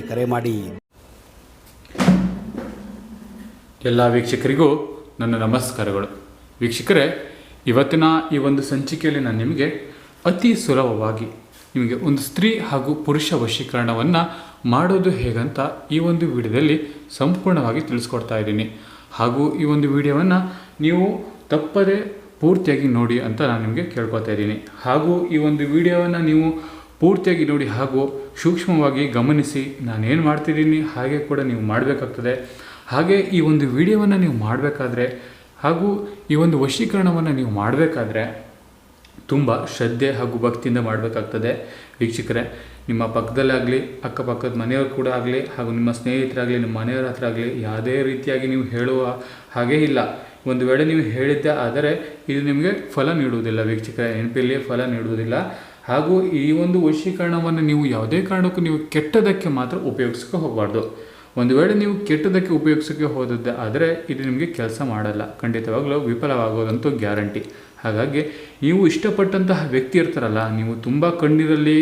ಕರೆ ಮಾಡಿ. ಎಲ್ಲ ವೀಕ್ಷಕರಿಗೂ ನನ್ನ ನಮಸ್ಕಾರಗಳು. ವೀಕ್ಷಕರೇ, ಇವತ್ತಿನ ಈ ಒಂದು ಸಂಚಿಕೆಯಲ್ಲಿ ನಾನು ನಿಮಗೆ ಅತಿ ಸುಲಭವಾಗಿ ನಿಮಗೆ ಒಂದು ಸ್ತ್ರೀ ಹಾಗೂ ಪುರುಷ ವಶೀಕರಣವನ್ನು ಮಾಡೋದು ಹೇಗಂತ ಈ ಒಂದು ವಿಡಿಯೋದಲ್ಲಿ ಸಂಪೂರ್ಣವಾಗಿ ತಿಳಿಸ್ಕೊಡ್ತಾ ಇದ್ದೀನಿ. ಹಾಗೂ ಈ ಒಂದು ವಿಡಿಯೋವನ್ನು ನೀವು ತಪ್ಪದೇ ಪೂರ್ತಿಯಾಗಿ ನೋಡಿ ಅಂತ ನಾನು ನಿಮಗೆ ಕೇಳ್ಕೊತಾ ಇದ್ದೀನಿ. ಹಾಗೂ ಈ ಒಂದು ವಿಡಿಯೋವನ್ನು ನೀವು ಪೂರ್ತಿಯಾಗಿ ನೋಡಿ ಹಾಗೂ ಸೂಕ್ಷ್ಮವಾಗಿ ಗಮನಿಸಿ ನಾನೇನು ಮಾಡ್ತಿದ್ದೀನಿ, ಹಾಗೆ ಕೂಡ ನೀವು ಮಾಡಬೇಕಾಗ್ತದೆ. ಹಾಗೆ ಈ ಒಂದು ವಿಡಿಯೋವನ್ನು ನೀವು ಮಾಡಬೇಕಾದ್ರೆ ಹಾಗೂ ಈ ಒಂದು ವಶೀಕರಣವನ್ನು ನೀವು ಮಾಡಬೇಕಾದ್ರೆ ತುಂಬ ಶ್ರದ್ಧೆ ಹಾಗೂ ಭಕ್ತಿಯಿಂದ ಮಾಡಬೇಕಾಗ್ತದೆ. ವೀಕ್ಷಕರೇ, ನಿಮ್ಮ ಪಕ್ಕದಲ್ಲಾಗಲಿ, ಅಕ್ಕಪಕ್ಕದ ಮನೆಯವರು ಕೂಡ ಆಗಲಿ ಹಾಗೂ ನಿಮ್ಮ ಸ್ನೇಹಿತರಾಗಲಿ, ನಿಮ್ಮ ಮನೆಯವ್ರ ಹತ್ರ ಆಗಲಿ ಯಾವುದೇ ರೀತಿಯಾಗಿ ನೀವು ಹೇಳುವ ಹಾಗೇ ಇಲ್ಲ. ಒಂದು ವೇಳೆ ನೀವು ಹೇಳಿದ್ದೆ ಆದರೆ ಇದು ನಿಮಗೆ ಫಲ ನೀಡುವುದಿಲ್ಲ ವೀಕ್ಷಕರೇ. ನೆನಪಿಲ್ಲಿ ಫಲ ನೀಡುವುದಿಲ್ಲ. ಹಾಗೂ ಈ ಒಂದು ವಶೀಕರಣವನ್ನು ನೀವು ಯಾವುದೇ ಕಾರಣಕ್ಕೂ ನೀವು ಕೆಟ್ಟದಕ್ಕೆ ಮಾತ್ರ ಉಪಯೋಗಿಸಕ್ಕೆ ಹೋಗಬಾರ್ದು. ಒಂದು ವೇಳೆ ನೀವು ಕೆಟ್ಟದಕ್ಕೆ ಉಪಯೋಗಿಸೋಕ್ಕೆ ಹೋದದ್ದೇ ಆದರೆ ಇದು ನಿಮಗೆ ಕೆಲಸ ಮಾಡಲ್ಲ. ಖಂಡಿತವಾಗ್ಲೂ ವಿಫಲವಾಗೋದಂತೂ ಗ್ಯಾರಂಟಿ. ಹಾಗಾಗಿ ನೀವು ಇಷ್ಟಪಟ್ಟಂತಹ ವ್ಯಕ್ತಿ ಇರ್ತಾರಲ್ಲ, ನೀವು ತುಂಬ ಕಣ್ಣೀರಲ್ಲಿ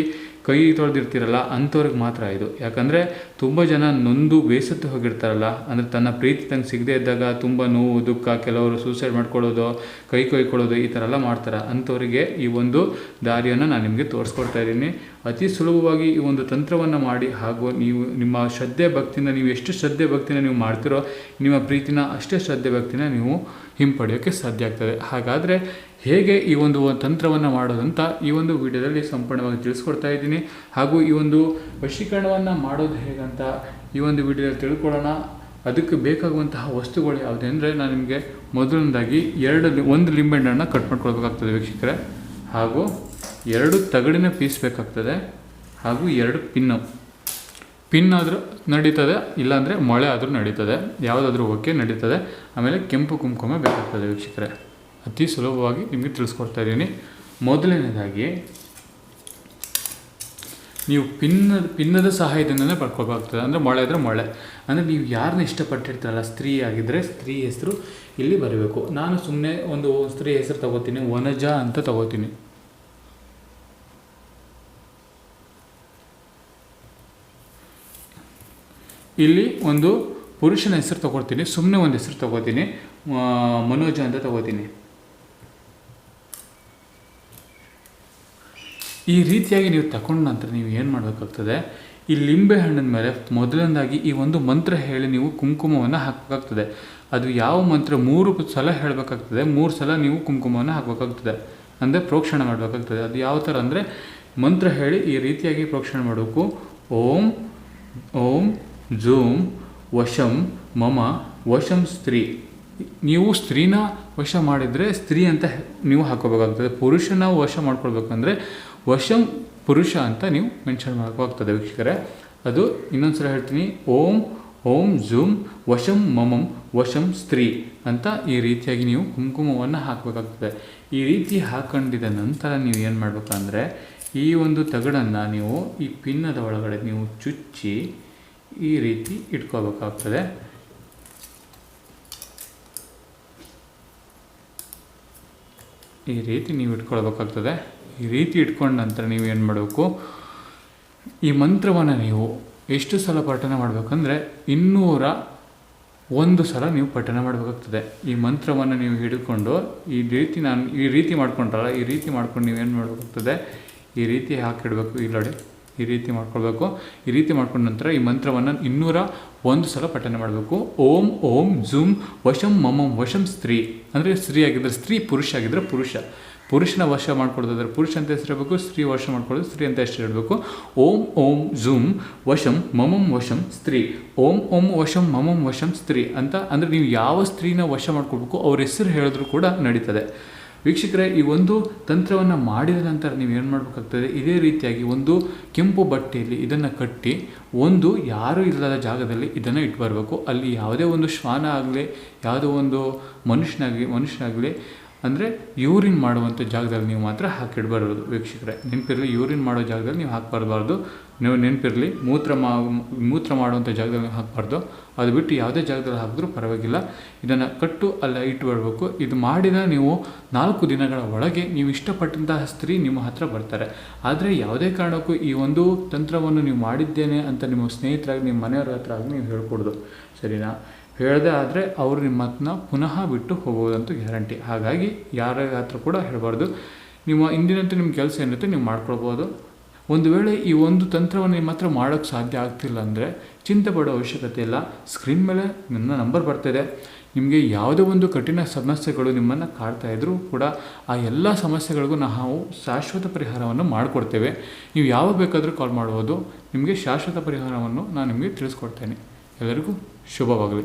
ಕೈ ತೊಳೆದಿರ್ತೀರಲ್ಲ, ಅಂಥವ್ರಿಗೆ ಮಾತ್ರ ಇದು. ಯಾಕಂದರೆ ತುಂಬ ಜನ ನೊಂದು ಬೇಸತ್ತು ಹೋಗಿರ್ತಾರಲ್ಲ, ಅಂದರೆ ತನ್ನ ಪ್ರೀತಿ ತಂಗೆ ಸಿಗದೇ ಇದ್ದಾಗ ತುಂಬ ನೋವು, ದುಃಖ, ಕೆಲವರು ಸೂಸೈಡ್ ಮಾಡ್ಕೊಳ್ಳೋದು, ಕೈ ಕೊಯ್ಕೊಳ್ಳೋದು ಈ ಥರ ಎಲ್ಲ ಮಾಡ್ತಾರೆ. ಅಂಥವರಿಗೆ ಈ ಒಂದು ದಾರಿಯನ್ನು ನಾನು ನಿಮಗೆ ತೋರಿಸ್ಕೊಡ್ತಾ ಇದ್ದೀನಿ. ಅತಿ ಸುಲಭವಾಗಿ ಈ ಒಂದು ತಂತ್ರವನ್ನು ಮಾಡಿ ಹಾಗೂ ನೀವು ನಿಮ್ಮ ಶ್ರದ್ಧೆ ಭಕ್ತಿನ ನೀವು ಎಷ್ಟು ಶ್ರದ್ಧೆ ಭಕ್ತಿನ ನೀವು ಮಾಡ್ತಿರೋ, ನಿಮ್ಮ ಪ್ರೀತಿನ ಅಷ್ಟೇ ಶ್ರದ್ಧೆ ಭಕ್ತಿನ ನೀವು ಹಿಂಪಡೆಯೋಕ್ಕೆ ಸಾಧ್ಯ ಆಗ್ತದೆ. ಹಾಗಾದರೆ ಹೇಗೆ ಈ ಒಂದು ತಂತ್ರವನ್ನು ಮಾಡೋದಂತ ಈ ಒಂದು ವಿಡಿಯೋದಲ್ಲಿ ಸಂಪೂರ್ಣವಾಗಿ ತಿಳಿಸ್ಕೊಡ್ತಾ ಇದ್ದೀನಿ. ಹಾಗೂ ಈ ಒಂದು ವಶೀಕರಣವನ್ನು ಮಾಡೋದು ಹೇಗಂತ ಈ ಒಂದು ವಿಡಿಯೋದಲ್ಲಿ ತಿಳ್ಕೊಳ್ಳೋಣ. ಅದಕ್ಕೆ ಬೇಕಾಗುವಂತಹ ವಸ್ತುಗಳು ಯಾವುದೇ ಅಂದರೆ ನಾನು ನಿಮಗೆ ಮೊದಲನೇದಾಗಿ ಎರಡು ಒಂದು ಲಿಂಬೆಹಣ್ಣನ್ನು ಕಟ್ ಮಾಡ್ಕೊಳ್ಬೇಕಾಗ್ತದೆ ವೀಕ್ಷಕರೇ. ಹಾಗೂ ಎರಡು ತಗಡಿನ ಪೀಸ್ ಬೇಕಾಗ್ತದೆ. ಹಾಗೂ ಎರಡು ಪಿನ್ನು. ಪಿನ್ ಆದರೂ ನಡೀತದೆ, ಇಲ್ಲಾಂದರೆ ಮೊಳೆ ಆದರೂ ನಡೀತದೆ, ಯಾವುದಾದ್ರೂ ಓಕೆ ನಡೀತದೆ. ಆಮೇಲೆ ಕೆಂಪು ಕುಂಕುಮ ಬೇಕಾಗ್ತದೆ ವೀಕ್ಷಕರೆ. ಅತಿ ಸುಲಭವಾಗಿ ನಿಮಗೆ ತಿಳಿಸ್ಕೊಡ್ತಾ ಇದ್ದೀನಿ. ಮೊದಲನೇದಾಗಿ, ನೀವು ಪಿನ್ನ, ಪಿನ್ನದ ಸಹಾಯದಿಂದಲೇ ಪಡ್ಕೊಳ್ಬೇಕಾಗ್ತದೆ ಅಂದರೆ ಮೊಳೆ ಆದರೆ ಮೊಳೆ. ಅಂದರೆ ನೀವು ಯಾರನ್ನ ಇಷ್ಟಪಟ್ಟಿರ್ತಾರಲ್ಲ, ಸ್ತ್ರೀ ಆಗಿದ್ದರೆ ಸ್ತ್ರೀ ಹೆಸರು ಇಲ್ಲಿ ಬರಬೇಕು. ನಾನು ಸುಮ್ಮನೆ ಒಂದು ಸ್ತ್ರೀ ಹೆಸರು ತಗೋತೀನಿ, ವನಜ ಅಂತ ತಗೋತೀನಿ. ಇಲ್ಲಿ ಒಂದು ಪುರುಷನ ಹೆಸರು ತಗೊಳ್ತೀನಿ ಸುಮ್ಮನೆ ಒಂದು ಹೆಸರು ತಗೋತೀನಿ ಮನೋಜ ಅಂತ ತಗೋತೀನಿ ಈ ರೀತಿಯಾಗಿ ನೀವು ತಗೊಂಡ ನಂತರ ನೀವು ಏನು ಮಾಡಬೇಕಾಗ್ತದೆ? ಈ ಲಿಂಬೆ ಹಣ್ಣಿನ ಮೇಲೆ ಮೊದಲನೇದಾಗಿ ಈ ಒಂದು ಮಂತ್ರ ಹೇಳಿ ನೀವು ಕುಂಕುಮವನ್ನು ಹಾಕಬೇಕಾಗ್ತದೆ. ಅದು ಯಾವ ಮಂತ್ರ? ಮೂರು ಸಲ ಹೇಳಬೇಕಾಗ್ತದೆ, ಮೂರು ಸಲ ನೀವು ಕುಂಕುಮವನ್ನು ಹಾಕಬೇಕಾಗ್ತದೆ. ಅಂದರೆ ಪ್ರೋಕ್ಷಣ ಮಾಡಬೇಕಾಗ್ತದೆ. ಅದು ಯಾವ ಥರ ಅಂದರೆ, ಮಂತ್ರ ಹೇಳಿ ಈ ರೀತಿಯಾಗಿ ಪ್ರೋಕ್ಷಣ ಮಾಡಬೇಕು. ಓಂ ಓಂ ಜೂಮ್ ವಶಂ ಮಮ ವಶಂ ಸ್ತ್ರೀ. ನೀವು ಸ್ತ್ರೀನ ವಶ ಮಾಡಿದರೆ ಸ್ತ್ರೀ ಅಂತ ನೀವು ಹಾಕೋಬೇಕಾಗ್ತದೆ. ಪುರುಷನ ವಶ ಮಾಡ್ಕೊಳ್ಬೇಕಂದ್ರೆ ವಶಂ ಪುರುಷ ಅಂತ ನೀವು ಮೆನ್ಷನ್ ಮಾಡಬೇಕಾಗ್ತದೆ ವೀಕ್ಷಕರೇ. ಅದು ಇನ್ನೊಂದ್ಸಲ ಹೇಳ್ತೀನಿ. ಓಂ ಓಂ ಜೂಮ್ ವಶಂ ಮಮಂ ವಶಂ ಸ್ತ್ರೀ ಅಂತ ಈ ರೀತಿಯಾಗಿ ನೀವು ಕುಂಕುಮವನ್ನು ಹಾಕಬೇಕಾಗ್ತದೆ. ಈ ರೀತಿ ಹಾಕೊಂಡಿದ ನಂತರ ನೀವು ಏನು ಮಾಡಬೇಕಂದ್ರೆ ಈ ಒಂದು ತಗಡನ್ನು ನೀವು ಈ ಪಿನ್ನದ ಒಳಗಡೆ ನೀವು ಚುಚ್ಚಿ ಈ ರೀತಿ ಇಟ್ಕೋಬೇಕಾಗ್ತದೆ. ಈ ರೀತಿ ನೀವು ಇಟ್ಕೊಳ್ಬೇಕಾಗ್ತದೆ. ಈ ರೀತಿ ಇಟ್ಕೊಂಡ ನಂತರ ನೀವು ಏನು ಮಾಡಬೇಕು? ಈ ಮಂತ್ರವನ್ನು ನೀವು ಎಷ್ಟು ಸಲ ಪಠಣ ಮಾಡಬೇಕಂದ್ರೆ ಇನ್ನೂರ ಒಂದು ಸಲ ನೀವು ಪಠಣ ಮಾಡಬೇಕಾಗ್ತದೆ. ಈ ಮಂತ್ರವನ್ನು ನೀವು ಹಿಡ್ಕೊಂಡು ಈ ರೀತಿ ನಾನು ಈ ರೀತಿ ಮಾಡ್ಕೊಂಡ್ರಲ್ಲ, ಈ ರೀತಿ ಮಾಡ್ಕೊಂಡು ನೀವು ಏನು ಮಾಡಬೇಕಾಗ್ತದೆ? ಈ ರೀತಿ ಹಾಕಿಡಬೇಕು. ಇಲ್ಲಿ ನೋಡಿ ಈ ರೀತಿ ಮಾಡ್ಕೊಳ್ಬೇಕು. ಈ ರೀತಿ ಮಾಡ್ಕೊಂಡ ನಂತರ ಈ ಮಂತ್ರವನ್ನು ಇನ್ನೂರ ಒಂದು ಸಲ ಪಠನೆ ಮಾಡಬೇಕು. ಓಂ ಓಂ ಜುಮ್ ವಶಂ, ಮಮಂ, ವಶಂ, ಸ್ತ್ರೀ. ಅಂದರೆ ಸ್ತ್ರೀ ಆಗಿದ್ದರೆ ಸ್ತ್ರೀ, ಪುರುಷ ಆಗಿದ್ದರೆ ಪುರುಷ. ಪುರುಷನ ವಶ ಮಾಡ್ಕೊಡೋದಾದ್ರೆ ಪುರುಷ ಅಂತ ಹೆಸರಿರಬೇಕು ಸ್ತ್ರೀ ವಶ ಮಾಡ್ಕೊಳ್ಳೋದು ಸ್ತ್ರೀ ಅಂತ ಹೆಸರಿಡಬೇಕು ಓಂ ಓಂ ಝುಮ್ ವಶಂ, ಮಮಂ, ವಶಂ, ಸ್ತ್ರೀ. ಓಂ ಓಂ, ವಶಂ, ಮಮಂ, ವಶಂ, ಸ್ತ್ರೀ ಅಂತ ಅಂದರೆ ನೀವು ಯಾವ ಸ್ತ್ರೀನ ವಶ ಮಾಡ್ಕೊಳ್ಬೇಕು ಅವ್ರ ಹೆಸರು ಹೇಳಿದ್ರು ಕೂಡ ನಡೀತದೆ. ವೀಕ್ಷಕರೇ, ಈ ಒಂದು ತಂತ್ರವನ್ನು ಮಾಡಿದ ನಂತರ ನೀವು ಏನು ಮಾಡಬೇಕಾಗ್ತದೆ? ಇದೇ ರೀತಿಯಾಗಿ ಒಂದು ಕೆಂಪು ಬಟ್ಟೆಯಲ್ಲಿ ಇದನ್ನು ಕಟ್ಟಿ, ಒಂದು ಯಾರೂ ಇಲ್ಲದ ಜಾಗದಲ್ಲಿ ಇದನ್ನು ಇಟ್ಟು ಬರಬೇಕು. ಅಲ್ಲಿ ಯಾವುದೇ ಒಂದು ಶ್ವಾನ ಆಗಲಿ, ಯಾವುದೋ ಒಂದು ಮನುಷ್ಯನಾಗಲಿ ಮನುಷ್ಯನಾಗಲಿ ಅಂದರೆ ಯೂರಿನ್ ಮಾಡುವಂಥ ಜಾಗದಲ್ಲಿ ನೀವು ಮಾತ್ರ ಹಾಕಿಡಬಾರ್ದು ವೀಕ್ಷಕರೇ. ನೆನಪಿರಲಿ, ಯೂರಿನ್ ಮಾಡೋ ಜಾಗದಲ್ಲಿ ನೀವು ಹಾಕಬಾರ್ದು ನೀವು ನೆನಪಿರಲಿ, ಮೂತ್ರ ಮಾ, ಮೂತ್ರ ಮಾಡುವಂಥ ಜಾಗದಲ್ಲಿ ನೀವು ಹಾಕಬಾರ್ದು. ಅದು ಬಿಟ್ಟು ಯಾವುದೇ ಜಾಗದಲ್ಲಿ ಹಾಕಿದ್ರೂ ಪರವಾಗಿಲ್ಲ. ಇದನ್ನು ಕಟ್ಟು ಅಲ್ಲ ಇಟ್ಟು ಬರಬೇಕು. ಇದು ಮಾಡಿದ ನೀವು ನಾಲ್ಕು ದಿನಗಳ ಒಳಗೆ ನೀವು ಇಷ್ಟಪಟ್ಟಂತಹ ಸ್ತ್ರೀ ನಿಮ್ಮ ಹತ್ರ ಬರ್ತಾರೆ. ಆದರೆ ಯಾವುದೇ ಕಾರಣಕ್ಕೂ ಈ ಒಂದು ತಂತ್ರವನ್ನು ನೀವು ಮಾಡಿದ್ದೇನೆ ಅಂತ ನಿಮ್ಮ ಸ್ನೇಹಿತರಾಗಿ ನಿಮ್ಮ ಮನೆಯವರ ಹತ್ರ ಆಗಿ ನೀವು ಹೇಳ್ಕೊಡೋದು. ಸರಿನಾ? ಹೇಳದೆ ಆದರೆ ಅವರು ನಿಮ್ಮ ಮಾತನ್ನ ಪುನಃ ಬಿಟ್ಟು ಹೋಗೋದಂತೂ ಗ್ಯಾರಂಟಿ. ಹಾಗಾಗಿ ಯಾರ ಹತ್ರ ಕೂಡ ಹೇಳಬಾರ್ದು. ನಿಮ್ಮ ಇಂದಿನಂತೆ ನಿಮ್ಮ ಕೆಲಸ ಏನಿರುತ್ತೆ ನೀವು ಮಾಡ್ಕೊಳ್ಬೋದು. ಒಂದು ವೇಳೆ ಈ ಒಂದು ತಂತ್ರವನ್ನು ನಿಮ್ಮ ಹತ್ರ ಮಾಡೋಕ್ಕೆ ಸಾಧ್ಯ ಆಗ್ತಿಲ್ಲ ಅಂದರೆ ಚಿಂತೆ ಪಡೋ ಅವಶ್ಯಕತೆ ಇಲ್ಲ. ಸ್ಕ್ರೀನ್ ಮೇಲೆ ನನ್ನ ನಂಬರ್ ಬರ್ತಿದೆ. ನಿಮಗೆ ಯಾವುದೇ ಒಂದು ಕಠಿಣ ಸಮಸ್ಯೆಗಳು ನಿಮ್ಮನ್ನು ಕಾಡ್ತಾ ಇದ್ದರೂ ಕೂಡ ಆ ಎಲ್ಲ ಸಮಸ್ಯೆಗಳಿಗೂ ನಾವು ಶಾಶ್ವತ ಪರಿಹಾರವನ್ನು ಮಾಡಿಕೊಡ್ತೇವೆ. ನೀವು ಯಾವಾಗ ಬೇಕಾದರೂ ಕಾಲ್ ಮಾಡ್ಬೋದು. ನಿಮಗೆ ಶಾಶ್ವತ ಪರಿಹಾರವನ್ನು ನಾನು ನಿಮಗೆ ತಿಳಿಸ್ಕೊಡ್ತೇನೆ. ಎಲ್ಲರಿಗೂ ಶುಭವಾಗಲಿ.